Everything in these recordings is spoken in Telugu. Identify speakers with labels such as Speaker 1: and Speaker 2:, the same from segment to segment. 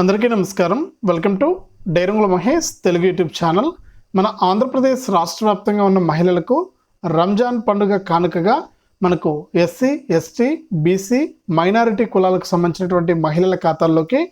Speaker 1: అందరికీ నమస్కారం. వెల్కమ్ టు డైరంగుల మహేష్ తెలుగు యూట్యూబ్ ఛానల్. మన ఆంధ్రప్రదేశ్ రాష్ట్ర వ్యాప్తంగా ఉన్న మహిళలకు రంజాన్ పండుగ కానుకగా మనకు ఎస్సీ ఎస్టీ బీసీ మైనారిటీ కులాలకు సంబంధించినటువంటి మహిళల ఖాతాల్లోకి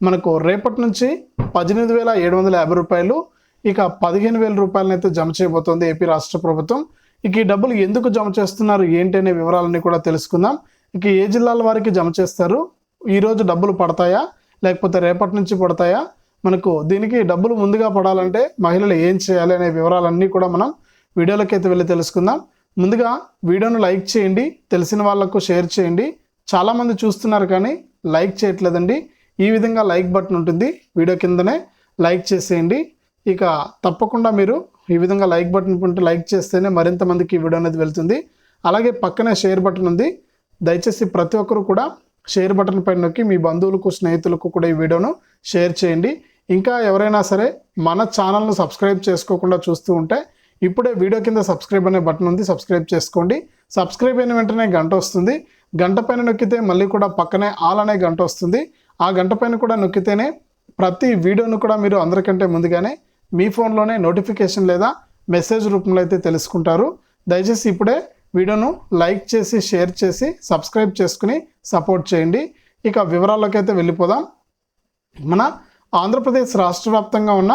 Speaker 1: మనకు రేపటి నుంచి పద్దెనిమిది వేల ఏడు వందల యాభై రూపాయలు ఇక పదిహేను వేల రూపాయలనైతే జమ చేయబోతోంది ఏపీ రాష్ట్ర ప్రభుత్వం. ఇక ఈ డబ్బులు ఎందుకు జమ చేస్తున్నారు ఏంటి అనే వివరాలన్నీ కూడా తెలుసుకుందాం. ఇక ఏ జిల్లాల వారికి జమ చేస్తారు ఈరోజు డబ్బులు పడతాయా లేకపోతే రేపటి నుంచి పడతాయా? మనకు దీనికి డబ్బులు ముందుగా పడాలంటే మహిళలు ఏం చేయాలి అనే వివరాలన్నీ కూడా మనం వీడియోలోకి అయితే వెళ్ళి తెలుసుకుందాం. ముందుగా వీడియోను లైక్ చేయండి తెలిసిన వాళ్ళకు షేర్ చేయండి. చాలామంది చూస్తున్నారు కానీ లైక్ చేయట్లేదండి. ఈ విధంగా లైక్ బటన్ ఉంటుంది వీడియో కిందనే లైక్ చేసేయండి. ఇక తప్పకుండా మీరు ఈ విధంగా లైక్ బటన్ ఉంటే లైక్ చేస్తేనే మరింత మందికి ఈ వీడియో అనేది వెళ్తుంది. అలాగే పక్కనే షేర్ బటన్ ఉంది. దయచేసి ప్రతి ఒక్కరు కూడా షేర్ బటన్ పైన నొక్కి మీ బంధువులకు స్నేహితులకు కూడా ఈ వీడియోను షేర్ చేయండి. ఇంకా ఎవరైనా సరే మన ఛానల్ను సబ్స్క్రైబ్ చేసుకోకుండా చూస్తూ ఉంటే ఇప్పుడే వీడియో కింద సబ్స్క్రైబ్ అనే బటన్ ఉంది సబ్స్క్రైబ్ చేసుకోండి. సబ్స్క్రైబ్ అయిన వెంటనే గంట వస్తుంది. గంట పైన నొక్కితే మళ్ళీ కూడా పక్కనే ఆల్ అనే గంట వస్తుంది. ఆ గంట పైన కూడా నొక్కితేనే ప్రతి వీడియోను కూడా మీరు అందరికంటే ముందుగానే మీ ఫోన్లోనే నోటిఫికేషన్ లేదా మెసేజ్ రూపంలో అయితే తెలుసుకుంటారు. దయచేసి ఇప్పుడే వీడియోను లైక్ చేసి షేర్ చేసి సబ్స్క్రైబ్ చేసుకుని సపోర్ట్ చేయండి. ఇక వివరాల్లోకి అయితే వెళ్ళిపోదాం. మన ఆంధ్రప్రదేశ్ రాష్ట్ర వ్యాప్తంగా ఉన్న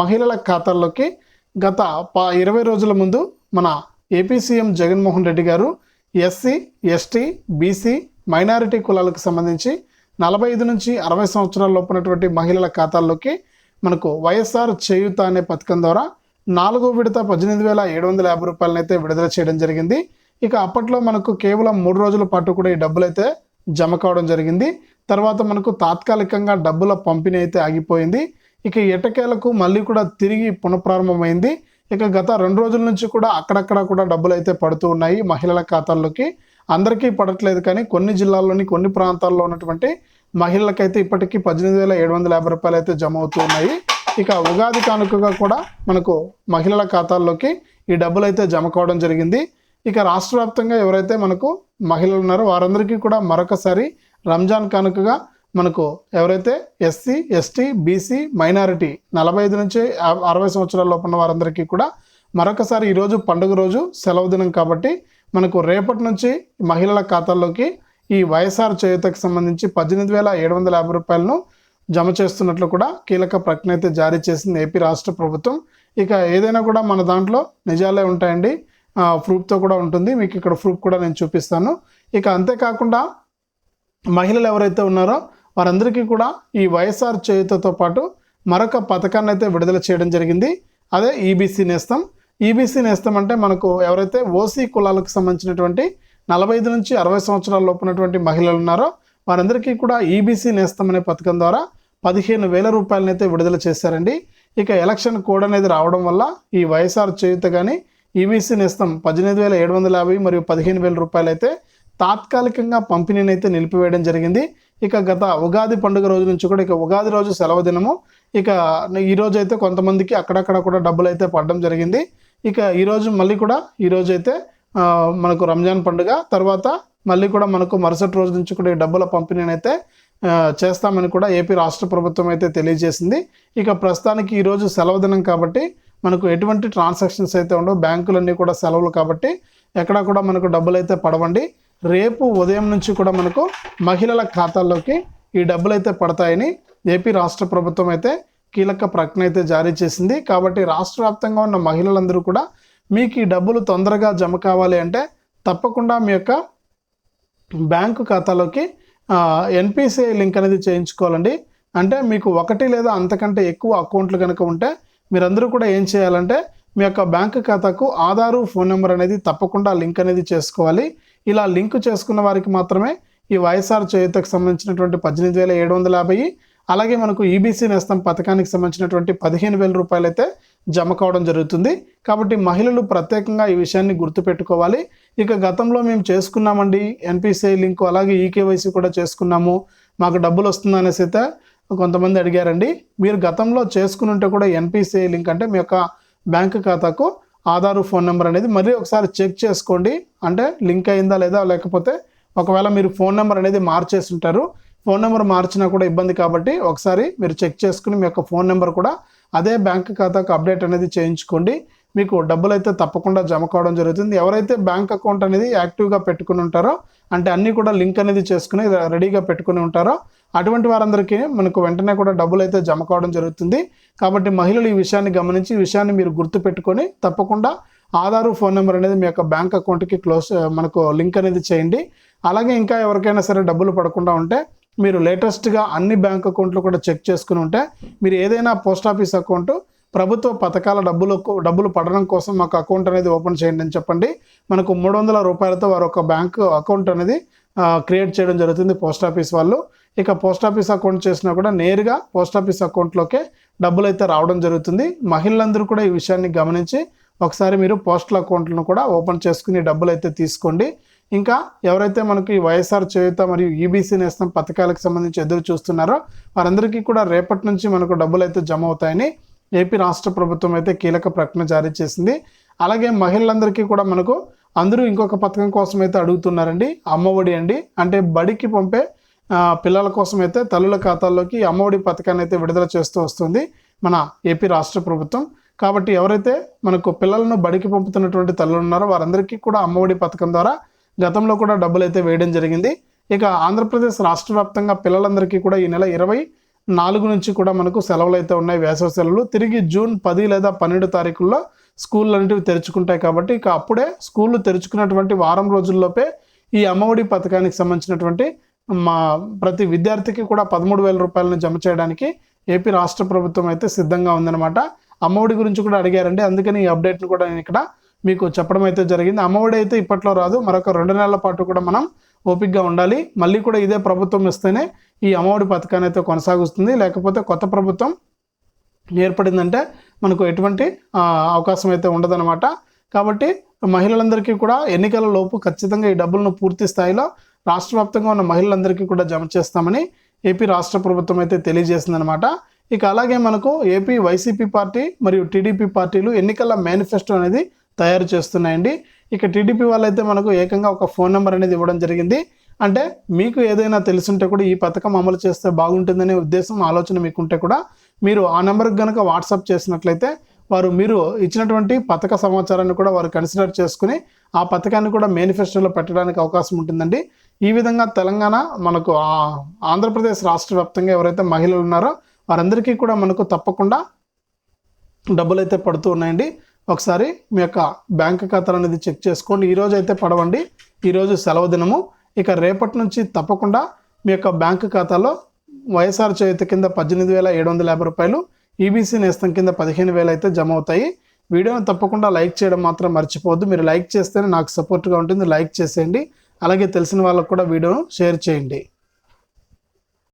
Speaker 1: మహిళల ఖాతాల్లోకి గత పా ఇరవై రోజుల ముందు మన ఏపీ సీఎం జగన్మోహన్ రెడ్డి గారు ఎస్సీ ఎస్టీ బీసీ మైనారిటీ కులాలకు సంబంధించి నలభై ఐదు నుంచి అరవై సంవత్సరాల లోపునటువంటి మహిళల ఖాతాల్లోకి మనకు వైఎస్ఆర్ చేయూత అనే పథకం ద్వారా నాలుగో విడత పద్దెనిమిది వేల ఏడు వందల యాభై రూపాయలనైతే విడుదల చేయడం జరిగింది. ఇక అప్పట్లో మనకు కేవలం మూడు రోజుల పాటు కూడా ఈ డబ్బులు అయితే జమ కావడం జరిగింది. తర్వాత మనకు తాత్కాలికంగా డబ్బుల పంపిణీ అయితే ఆగిపోయింది. ఇక ఎటకేలకు మళ్ళీ కూడా తిరిగి పునఃప్రారంభమైంది. ఇక గత రెండు రోజుల నుంచి కూడా అక్కడక్కడ కూడా డబ్బులు అయితే పడుతూ ఉన్నాయి మహిళల ఖాతాల్లోకి. అందరికీ పడట్లేదు కానీ కొన్ని జిల్లాల్లోని కొన్ని ప్రాంతాల్లో ఉన్నటువంటి మహిళలకైతే ఇప్పటికీ పద్దెనిమిది వేల ఏడు వందల యాభై రూపాయలు అయితే జమ అవుతూ ఉన్నాయి. ఇక ఉగాది కానుకగా కూడా మనకు మహిళల ఖాతాల్లోకి ఈ డబ్బులు అయితే జమ కావడం జరిగింది. ఇక రాష్ట్ర వ్యాప్తంగా ఎవరైతే మనకు మహిళలు ఉన్నారో వారందరికీ కూడా మరొకసారి రంజాన్ కానుకగా మనకు ఎవరైతే ఎస్సీ ఎస్టీ బీసీ మైనారిటీ నలభై ఐదు నుంచి అరవై సంవత్సరాల ఉన్న వారందరికీ కూడా మరొకసారి ఈరోజు పండుగ రోజు సెలవు దినం కాబట్టి మనకు రేపటి నుంచి మహిళల ఖాతాల్లోకి ఈ వైఎస్ఆర్ చేయుతకు సంబంధించి పద్దెనిమిది వేల ఏడు వందల యాభై రూపాయలను జమ చేస్తున్నట్లు కూడా కీలక ప్రకటన అయితే జారీ చేసింది ఏపీ రాష్ట్ర ప్రభుత్వం. ఇక ఏదైనా కూడా మన దాంట్లో నిజాలే ఉంటాయండి. ప్రూఫ్తో కూడా ఉంటుంది. మీకు ఇక్కడ ప్రూఫ్ కూడా నేను చూపిస్తాను. ఇక అంతేకాకుండా మహిళలు ఎవరైతే ఉన్నారో వారందరికీ కూడా ఈ వైఎస్ఆర్ చేయుతతో పాటు మరొక పథకాన్ని అయితే విడుదల చేయడం జరిగింది. అదే ఈబీసీ నేస్తం. ఈబీసీ నేస్తం అంటే మనకు ఎవరైతే ఓసీ కులాలకు సంబంధించినటువంటి నలభై ఐదు నుంచి అరవై సంవత్సరాల లోపునటువంటి మహిళలు ఉన్నారో వారందరికీ కూడా ఈబీసీ నేస్తం అనే పథకం ద్వారా పదిహేను వేల రూపాయలనైతే విడుదల చేశారండి. ఇక ఎలక్షన్ కోడ్ అనేది రావడం వల్ల ఈ వైఎస్ఆర్ చేయుత కానీ ఈబీసీ నేస్తం పద్దెనిమిది వేల ఏడు వందల యాభై మరియు పదిహేను వేల రూపాయలు అయితే తాత్కాలికంగా పంపిణీని అయితే నిలిపివేయడం జరిగింది. ఇక గత ఉగాది పండుగ రోజు నుంచి కూడా ఇక ఉగాది రోజు సెలవు దినము. ఇక ఈరోజు అయితే కొంతమందికి అక్కడక్కడ కూడా డబ్బులు అయితే పడడం జరిగింది. ఇక ఈరోజు మళ్ళీ కూడా ఈ అయితే మనకు రంజాన్ పండుగ. తర్వాత మళ్ళీ కూడా మనకు మరుసటి రోజు నుంచి కూడా ఈ డబ్బుల పంపిణీని అయితే చేస్తామని కూడా ఏపీ రాష్ట్ర ప్రభుత్వం అయితే తెలియజేసింది. ఇక ప్రస్తుతానికి ఈరోజు సెలవు దినం కాబట్టి మనకు ఎటువంటి ట్రాన్సాక్షన్స్ అయితే ఉండవు. బ్యాంకులన్నీ కూడా సెలవులు కాబట్టి ఎక్కడా కూడా మనకు డబ్బులు అయితే పడవండి. రేపు ఉదయం నుంచి కూడా మనకు మహిళల ఖాతాల్లోకి ఈ డబ్బులు అయితే పడతాయని ఏపీ రాష్ట్ర ప్రభుత్వం అయితే కీలక ప్రకటన అయితే జారీ చేసింది. కాబట్టి రాష్ట్ర వ్యాప్తంగా ఉన్న మహిళలందరూ కూడా మీకు ఈ డబ్బులు తొందరగా జమ కావాలి అంటే తప్పకుండా మీ యొక్క బ్యాంకు ఖాతాలోకి ఎన్పిసిఐ లింక్ అనేది చేయించుకోవాలండి. అంటే మీకు ఒకటి లేదా అంతకంటే ఎక్కువ అకౌంట్లు కనుక ఉంటే మీరందరూ కూడా ఏం చేయాలంటే మీ యొక్క బ్యాంక్ ఖాతాకు ఆధారు ఫోన్ నెంబర్ అనేది తప్పకుండా లింక్ అనేది చేసుకోవాలి. ఇలా లింక్ చేసుకున్న వారికి మాత్రమే ఈ వైఎస్ఆర్ చేయుతకు సంబంధించినటువంటి పద్దెనిమిది వేల ఏడు వందల యాభై అలాగే మనకు ఈబీసీ నేస్తం పథకానికి సంబంధించినటువంటి పదిహేను వేల రూపాయలు అయితే జమ కావడం జరుగుతుంది. కాబట్టి మహిళలు ప్రత్యేకంగా ఈ విషయాన్ని గుర్తుపెట్టుకోవాలి. ఇక గతంలో మేము చేసుకున్నామండి ఎన్పిసిఐ లింక్ అలాగే ఈకేవైసీ కూడా చేసుకున్నాము. మాకు డబ్బులు వస్తుందనేసి అయితే కొంతమంది అడిగారండి మీరు గతంలో చేసుకుని ఉంటే కూడా ఎన్పిసిఐ లింక్ అంటే మీ యొక్క బ్యాంక్ ఖాతాకు ఆధార్ ఫోన్ నెంబర్ అనేది మరీ ఒకసారి చెక్ చేసుకోండి. అంటే లింక్ అయిందా లేదా లేకపోతే ఒకవేళ మీరు ఫోన్ నెంబర్ అనేది మార్చేసి ఉంటారు ఫోన్ నెంబర్ మార్చినా కూడా ఇబ్బంది కాబట్టి ఒకసారి మీరు చెక్ చేసుకుని మీ యొక్క ఫోన్ నెంబర్ కూడా అదే బ్యాంక్ ఖాతాకు అప్డేట్ అనేది చేయించుకోండి. మీకు డబ్బులు అయితే తప్పకుండా జమ కావడం జరుగుతుంది. ఎవరైతే బ్యాంక్ అకౌంట్ అనేది యాక్టివ్గా పెట్టుకుని ఉంటారో అంటే అన్నీ కూడా లింక్ అనేది చేసుకుని రెడీగా పెట్టుకుని ఉంటారో అటువంటి వారందరికీ మనకు వెంటనే కూడా డబ్బులు అయితే జమ కావడం జరుగుతుంది. కాబట్టి మహిళలు ఈ విషయాన్ని గమనించి ఈ విషయాన్ని మీరు గుర్తుపెట్టుకొని తప్పకుండా ఆధారు ఫోన్ నెంబర్ అనేది మీ యొక్క బ్యాంక్ అకౌంట్కి క్లోజ్ మనకు లింక్ అనేది చేయండి. అలాగే ఇంకా ఎవరికైనా సరే డబ్బులు పడకుండా ఉంటే మీరు లేటెస్ట్గా అన్ని బ్యాంక్ అకౌంట్లు కూడా చెక్ చేసుకుని ఉంటే మీరు ఏదైనా పోస్ట్ ఆఫీస్ అకౌంట్ ప్రభుత్వ పథకాల డబ్బులు డబ్బులు పడడం కోసం మాకు అకౌంట్ అనేది ఓపెన్ చేయండి అని చెప్పండి. మనకు మూడు వందల రూపాయలతో వారు ఒక బ్యాంక్ అకౌంట్ అనేది క్రియేట్ చేయడం జరుగుతుంది పోస్ట్ ఆఫీస్ వాళ్ళు. ఇక పోస్ట్ ఆఫీస్ అకౌంట్ చేసినా కూడా నేరుగా పోస్ట్ ఆఫీస్ అకౌంట్లోకే డబ్బులు అయితే రావడం జరుగుతుంది. మహిళలందరూ కూడా ఈ విషయాన్ని గమనించి ఒకసారి మీరు పోస్టల్ అకౌంట్లను కూడా ఓపెన్ చేసుకుని డబ్బులు అయితే తీసుకోండి. ఇంకా ఎవరైతే మనకి వైఎస్ఆర్ చేయుత మరియు ఈబీసీ నేస్తం పథకాలకు సంబంధించి ఎదురు చూస్తున్నారో వారందరికీ కూడా రేపటి నుంచి మనకు డబ్బులు అయితే జమ అవుతాయని ఏపీ రాష్ట్ర ప్రభుత్వం అయితే కీలక ప్రకటన జారీ చేసింది. అలాగే మహిళలందరికీ కూడా మనకు అందరూ ఇంకొక పథకం కోసం అయితే అడుగుతున్నారండి అమ్మఒడి అండి. అంటే బడికి పంపే పిల్లల కోసం అయితే తల్లుల ఖాతాల్లోకి అమ్మఒడి పథకాన్ని అయితే విడుదల చేస్తూ వస్తుంది మన ఏపీ రాష్ట్ర ప్రభుత్వం. కాబట్టి ఎవరైతే మనకు పిల్లలను బడికి పంపుతున్నటువంటి తల్లులు ఉన్నారో వారందరికీ కూడా అమ్మఒడి పథకం ద్వారా గతంలో కూడా డబ్బులు అయితే వేయడం జరిగింది. ఇక ఆంధ్రప్రదేశ్ రాష్ట్ర వ్యాప్తంగా పిల్లలందరికీ కూడా ఈ నెల ఇరవై నాలుగు నుంచి కూడా మనకు సెలవులు అయితే ఉన్నాయి. వేసవి సెలవులు తిరిగి జూన్ పది లేదా పన్నెండు తారీఖుల్లో స్కూళ్ళు అనేటివి తెరుచుకుంటాయి కాబట్టి ఇక అప్పుడే స్కూళ్ళు తెరుచుకున్నటువంటి వారం రోజుల్లోపే ఈ అమ్మఒడి పథకానికి సంబంధించినటువంటి మా ప్రతి విద్యార్థికి కూడా పదమూడు వేల రూపాయలను జమ చేయడానికి ఏపీ రాష్ట్ర ప్రభుత్వం అయితే సిద్ధంగా ఉందన్నమాట. అమ్మఒడి గురించి కూడా అడిగారండి. అందుకని ఈ అప్డేట్ను కూడా నేను ఇక్కడ మీకు చెప్పడం అయితే జరిగింది. అమ్మఒడి అయితే ఇప్పట్లో రాదు. మరొక రెండు నెలల పాటు కూడా మనం ఓపిక్గా ఉండాలి. మళ్ళీ కూడా ఇదే ప్రభుత్వం ఇస్తేనే ఈ అమ్మఒడి పథకాన్ని అయితే కొనసాగుస్తుంది. లేకపోతే కొత్త ప్రభుత్వం ఏర్పడిందంటే మనకు ఎటువంటి అవకాశం అయితే ఉండదన్నమాట. కాబట్టి మహిళలందరికీ కూడా ఎన్నికల లోపు ఖచ్చితంగా ఈ డబ్బులను పూర్తి స్థాయిలో రాష్ట్ర వ్యాప్తంగా ఉన్న మహిళలందరికీ కూడా జమ చేస్తామని ఏపీ రాష్ట్ర ప్రభుత్వం అయితే తెలియజేసిందనమాట ఇక అలాగే మనకు ఏపీ వైసీపీ పార్టీ మరియు టీడీపీ పార్టీలు ఎన్నికల మేనిఫెస్టో అనేది తయారు చేస్తున్నాయండి. ఇక టీడీపీ వాళ్ళైతే మనకు ఏకంగా ఒక ఫోన్ నెంబర్ అనేది ఇవ్వడం జరిగింది. అంటే మీకు ఏదైనా తెలుసుంటే కూడా ఈ పథకం అమలు చేస్తే బాగుంటుందనే ఉద్దేశం ఆలోచన మీకుంటే కూడా మీరు ఆ నెంబర్కి కనుక వాట్సాప్ చేసినట్లయితే వారు మీరు ఇచ్చినటువంటి పథక సమాచారాన్ని కూడా వారు కన్సిడర్ చేసుకుని ఆ పథకాన్ని కూడా మేనిఫెస్టోలో పెట్టడానికి అవకాశం ఉంటుందండి. ఈ విధంగా తెలంగాణ మనకు ఆంధ్రప్రదేశ్ రాష్ట్ర వ్యాప్తంగా ఎవరైతే మహిళలు ఉన్నారో వారందరికీ కూడా మనకు తప్పకుండా డబ్బులు అయితే పడుతూ ఉన్నాయండి. ఒకసారి మీ యొక్క బ్యాంక్ ఖాతాలు అనేది చెక్ చేసుకోండి. ఈరోజు అయితే పడవండి. ఈరోజు సెలవు దినము. ఇక రేపటి నుంచి తప్పకుండా మీ యొక్క బ్యాంక్ ఖాతాలో వైఎస్ఆర్ చేతి కింద పద్దెనిమిది వేల ఏడు వందల యాభై రూపాయలు ఈబీసీ నేస్తం కింద పదిహేను వేలు అయితే జమ అవుతాయి. వీడియోని తప్పకుండా లైక్ చేయడం మాత్రం మర్చిపోవద్దు. మీరు లైక్ చేస్తేనే నాకు సపోర్ట్గా ఉంటుంది. లైక్ చేసేయండి. అలాగే తెలిసిన వాళ్ళకు కూడా వీడియోను షేర్ చేయండి.